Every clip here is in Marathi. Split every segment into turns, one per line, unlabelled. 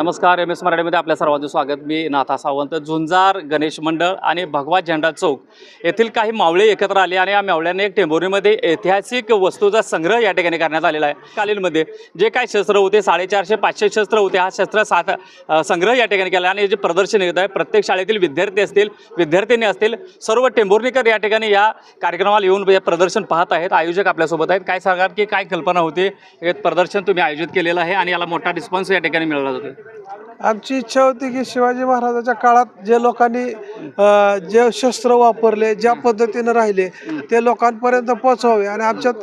नमस्कार एम एस मराठीमध्ये आपल्या सर्वांचं स्वागत. मी नाथा सावंत झुंजार गणेश मंडळ आणि भगवा झेंडा चौक येथील काही मावळे एकत्र आले आणि या मावळ्यांनी एक टेंभोरीमध्ये ऐतिहासिक वस्तूचा संग्रह या ठिकाणी करण्यात आलेला आहे. कालीनमध्ये जे काय शस्त्र होते साडेचारशे पाचशे शस्त्र होते हा शस्त्र सात संग्रह या ठिकाणी केला आणि जे प्रदर्शन येत आहे प्रत्येक शाळेतील विद्यार्थी असतील विद्यार्थिनी असतील सर्व टेंभुर्णीकर या ठिकाणी या कार्यक्रमाला येऊन प्रदर्शन पाहत आहेत आयोजक आपल्यासोबत आहेत. काय सांगाल की काय कल्पना होती? प्रदर्शन तुम्ही आयोजित केलेलं आहे आणि याला मोठा रिस्पॉन्स या ठिकाणी मिळाला जातो
आमची इच्छा होती की शिवाजी महाराजाच्या काळात जे लोकांनी अ, जे शस्त्र वापरले ज्या पद्धतीनं राहिले ते लोकांपर्यंत पोहोचवावे. आणि आमच्यात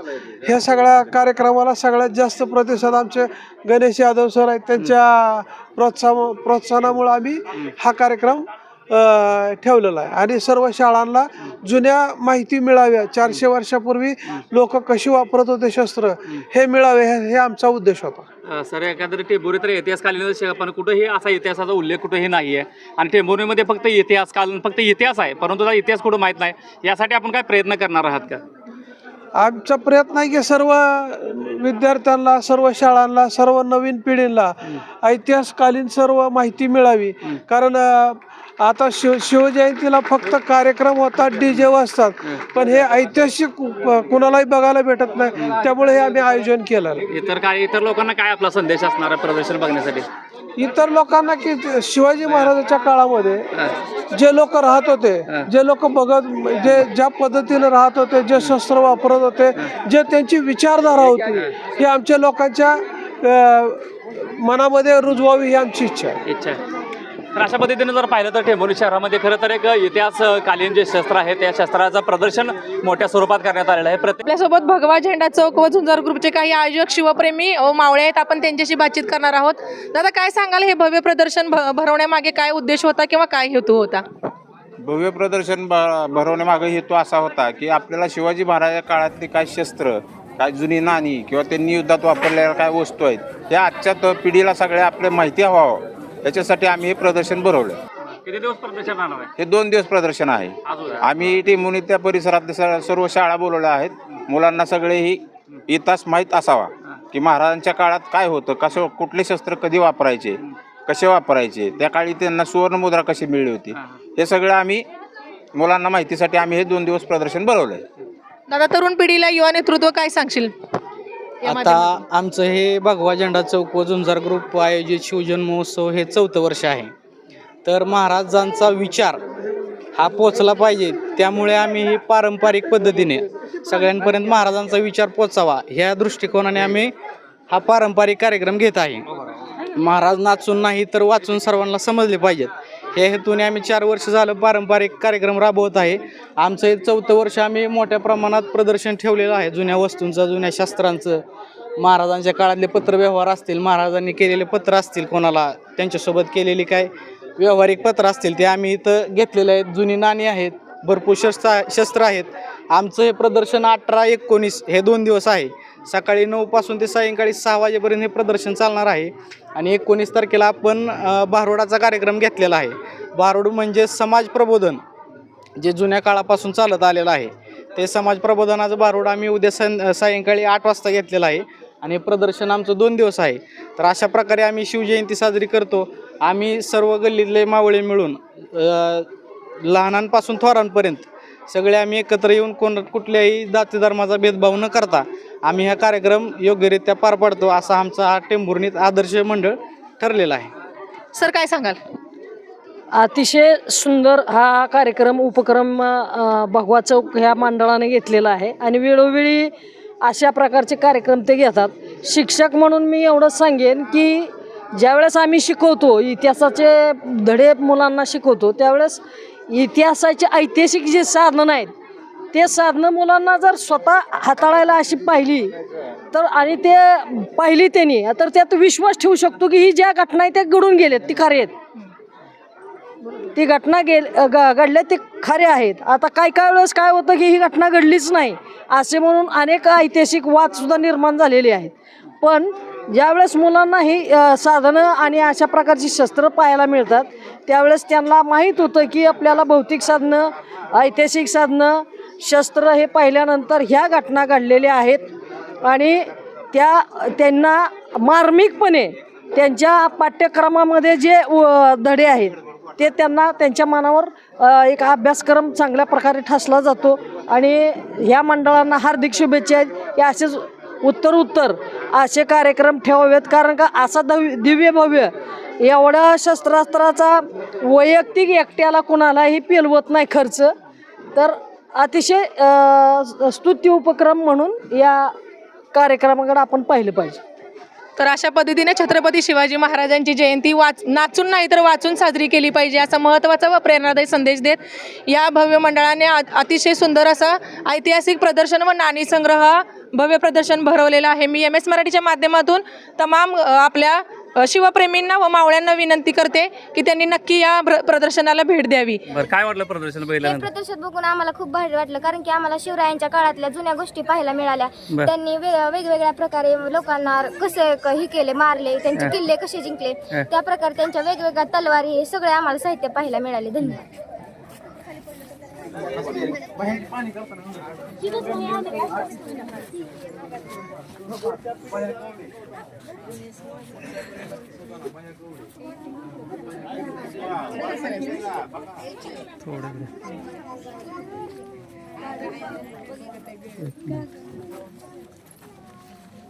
ह्या सगळ्या कार्यक्रमाला सगळ्यात जास्त प्रतिसाद आमचे गणेश यादव सर आहेत. त्यांच्या प्रोत्साह प्रोत्साहनामुळे आम्ही हा कार्यक्रम अ, ठेवलेला आहे. आणि सर्व शाळांना जुन्या माहिती मिळाव्या. चारशे वर्षापूर्वी लोक कशी वापरत होते शस्त्र हे मिळावे हे हे आमचा उद्देश होता.
अ, सर एखादं टेंभुरी तर इतिहासकालीन शे- पण कुठेही असा इतिहासाचा उल्लेख कुठेही नाही आहे. आणि टेंभुरीमध्ये फक्त इतिहासकालीन फक्त इतिहास आहे परंतु त्याचा इतिहास कुठं माहीत नाही. यासाठी आपण काय प्रयत्न करणार आहात का?
आमचा प्रयत्न आहे की सर्व विद्यार्थ्यांना सर्व शाळांना सर्व नवीन पिढीला ऐतिहासकालीन सर्व माहिती मिळावी. कारण आता शिव शिवजयंतीला फक्त कार्यक्रम होतात डी जे वाजतात. पण हे ऐतिहासिक कुणालाही बघायला भेटत नाही. त्यामुळे हे आम्ही आयोजन केलं.
इतर काय इतर लोकांना काय आपला संदेश असणार आहे प्रदर्शन बघण्यासाठी?
इतर लोकांना की शिवाजी महाराजांच्या काळामध्ये जे लोक राहत होते जे लोक बघत जे ज्या पद्धतीने राहत होते जे शस्त्र वापरत होते जे त्यांची विचारधारा होती ही आमच्या लोकांच्या मनामध्ये रुजवावी ही आमची इच्छा आहे.
तर अशा पद्धतीने जर पाहिलं तर टेंभुरी शहरामध्ये खरं तर एक इतिहासकालीन जे शस्त्र आहे त्या शस्त्राचं प्रदर्शन मोठ्या स्वरूपात करण्यात आलेलं आहे. प्रत्येक
आपल्यासोबत भगवा झेंडा चौक व झुंजार ग्रुपचे काही आयोजक शिवप्रेमी व मावळे आहेत. आपण त्यांच्याशी बातचीत करणार आहोत. दादा काय सांगाल? हे भव्य प्रदर्शन भ- भरवण्यामागे काय उद्देश होता किंवा काय हेतू होता?
भव्य प्रदर्शन भ- भरवण्यामागे हेतू असा होता की आपल्याला शिवाजी महाराजा काळातली काय शस्त्र काय जुनी नाणी किंवा त्यांनी युद्धात वापरलेल्या काय वस्तू आहेत त्या आजच्या पिढीला सगळ्या आपल्या माहिती व्हावं याच्यासाठी आम्ही हे प्रदर्शन भरवलं
किती दिवस प्रदर्शन राहणार आहे?
हे दोन दिवस प्रदर्शन आहे. आम्ही टेमुनी त्या परिसरातले स- सर्व शाळा बोलवल्या आहेत. मुलांना सगळे ही इतिहास माहीत असावा की महाराजांच्या काळात काय होतं कसं कुठले शस्त्र कधी वापरायचे कसे वापरायचे त्या काळी त्यांना सुवर्णमुद्रा कशी मिळली होती? हे सगळं आम्ही मुलांना माहितीसाठी आम्ही हे दोन दिवस प्रदर्शन भरवलंय.
दादा तरुण पिढीला युवा नेतृत्व काय सांगशील? या
आता
माध्यमातून.
आमचं हे भगवा झेंडा चौक व झुंजार ग्रुप आयोजित शिवजन महोत्सव हे चौथं वर्ष आहे. तर महाराजांचा विचार हा पोचला पाहिजे. त्यामुळे आम्ही ही पारंपरिक पद्धतीने सगळ्यांपर्यंत महाराजांचा विचार पोचावा. ह्या दृष्टिकोनाने आम्ही हा पारंपरिक कार्यक्रम घेत आहे. महाराज नाचून नाही तर वाचून सर्वांना समजले पाहिजेत. या हेतूने आम्ही चार वर्ष झालं पारंपरिक कार्यक्रम राबवत आहे. आमचं हे चौथं वर्ष आम्ही मोठ्या प्रमाणात प्रदर्शन ठेवलेलं आहे. जुन्या वस्तूंचं जुन्या शास्त्रांचं. महाराजांच्या काळातले पत्रव्यवहार असतील महाराजांनी केलेले पत्र असतील कोणाला त्यांच्यासोबत केलेली काय व्यावहारिक पत्र असतील ते आम्ही इथं घेतलेले आहेत. जुनी नाणी आहेत भरपूर शस्त्र शस्त्र आहेत. आमचं हे प्रदर्शन अठरा एकोणीस हे दोन दिवस आहे. सकाळी नऊपासून ते सायंकाळी सहा वाजेपर्यंत हे प्रदर्शन चालणार आहे. आणि एकोणीस तारखेला आपण भारुडाचा कार्यक्रम घेतलेला आहे. भारुड म्हणजे समाज प्रबोधन जे जुन्या काळापासून चालत आलेलं आहे. ते समाज प्रबोधनाचं भारुड आम्ही उद्या सं सायंकाळी आठ वाजता घेतलेलं आहे. आणि प्रदर्शन आमचं दोन दिवस आहे. तर अशा प्रकारे आम्ही शिवजयंती साजरी करतो. आम्ही सर्व गल्लीतले मावळे मिळून लहानांपासून थोरांपर्यंत सगळे आम्ही एकत्र येऊन कोण कुठल्याही जाती धर्माचा भेदभाव न करता आम्ही हा कार्यक्रम योग्यरित्या पार पाडतो असा आमचा हा टेंभुर्णीत आदर्श मंडळ ठरलेला आहे.
सर काय सांगाल?
अतिशय सुंदर हा कार्यक्रम उपक्रम अ, भगवा चौक ह्या मंडळाने घेतलेला आहे आणि वेळोवेळी अशा प्रकारचे कार्यक्रम ते घेतात. शिक्षक म्हणून मी एवढंच सांगेन की ज्यावेळेस आम्ही शिकवतो इतिहासाचे धडे मुलांना शिकवतो त्यावेळेस इतिहासाचे ऐतिहासिक जे साधनं आहेत ते साधनं मुलांना जर स्वतः हाताळायला अशी पाहिली तर आणि ते पाहिली त्यांनी तर त्यात विश्वास ठेवू शकतो की ही ज्या घटना आहेत त्या घडून गेल्यात ती खरे आहेत. ती घटना गेल ग- घडल्या ते खरे आहेत. आता काय काय वेळेस काय होतं की ही घटना घडलीच नाही असे म्हणून अनेक ऐतिहासिक वादसुद्धा निर्माण झालेले आहेत. पण ज्यावेळेस मुलांना ही साधनं आणि अशा प्रकारची शस्त्र पाहायला मिळतात त्यावेळेस त्यांना माहीत होतं की आपल्याला भौतिक साधनं ऐतिहासिक साधनं शस्त्र हे पाहिल्यानंतर ह्या घटना घडलेल्या आहेत. आणि त्या त्यांना मार्मिकपणे त्यांच्या पाठ्यक्रमामध्ये जे व- धडे आहेत ते त्यांना त्यांच्या मनावर एक अभ्यासक्रम चांगल्या प्रकारे ठसला जातो. आणि ह्या मंडळांना हार्दिक शुभेच्छा आहेत. की असेच उत्तर उत्तर असे कार्यक्रम ठेवावेत. कारण का असा दव दिव्य भव्य एवढा शस्त्रास्त्राचा वैयक्तिक एकट्याला कुणालाही पेलवत नाही खर्च. तर अतिशय स्तुती स्तुत्य उपक्रम म्हणून या कार्यक्रमाकडे आपण पाहिलं पाहिजे.
तर अशा पद्धतीने छत्रपती शिवाजी महाराजांची जयंती वाच नाचून नाही तर वाचून साजरी केली पाहिजे असा महत्त्वाचा व प्रेरणादायी संदेश देत या भव्य मंडळाने अतिशय सुंदर असा ऐतिहासिक प्रदर्शन व नाणी संग्रह भव्य प्रदर्शन भरवलेलं आहे. मी एम एस मराठीच्या माध्यमातून तमाम आपल्या शिवप्रेमींना व मावळ्यांना विनंती करते की त्यांनी नक्की या प्र- प्रदर्शनाला भेट द्यावी.
बरं काय वाटलं प्रदर्शन
हे
पहिल्यानंतर
प्रदर्शन बघून आम्हाला खूप भारी वाटलं कारण की आम्हाला शिवरायांच्या काळातल्या जुन्या गोष्टी पाहायला मिळाल्या.
बर.
त्यांनी वे- वेगवेगळ्या प्रकारे लोकांना कसे क- हे केले मारले त्यांचे किल्ले कसे जिंकले त्या प्रकारे त्यांच्या वेगवेगळ्या तलवारी हे सगळे आम्हाला साहित्य पाहायला मिळाले. धन्यवाद.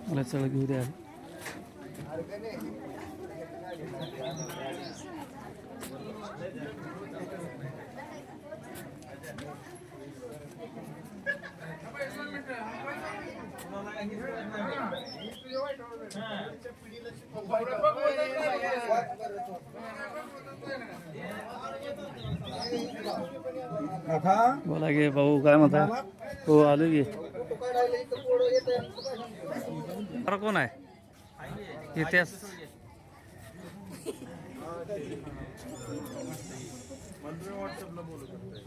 मला सगळं घेऊ द्या बोला गे भाऊ काय म्हणता हो आलो गे कोण आहे? इतिहास मला तुम्ही व्हॉट्सअपला बोलू शकता.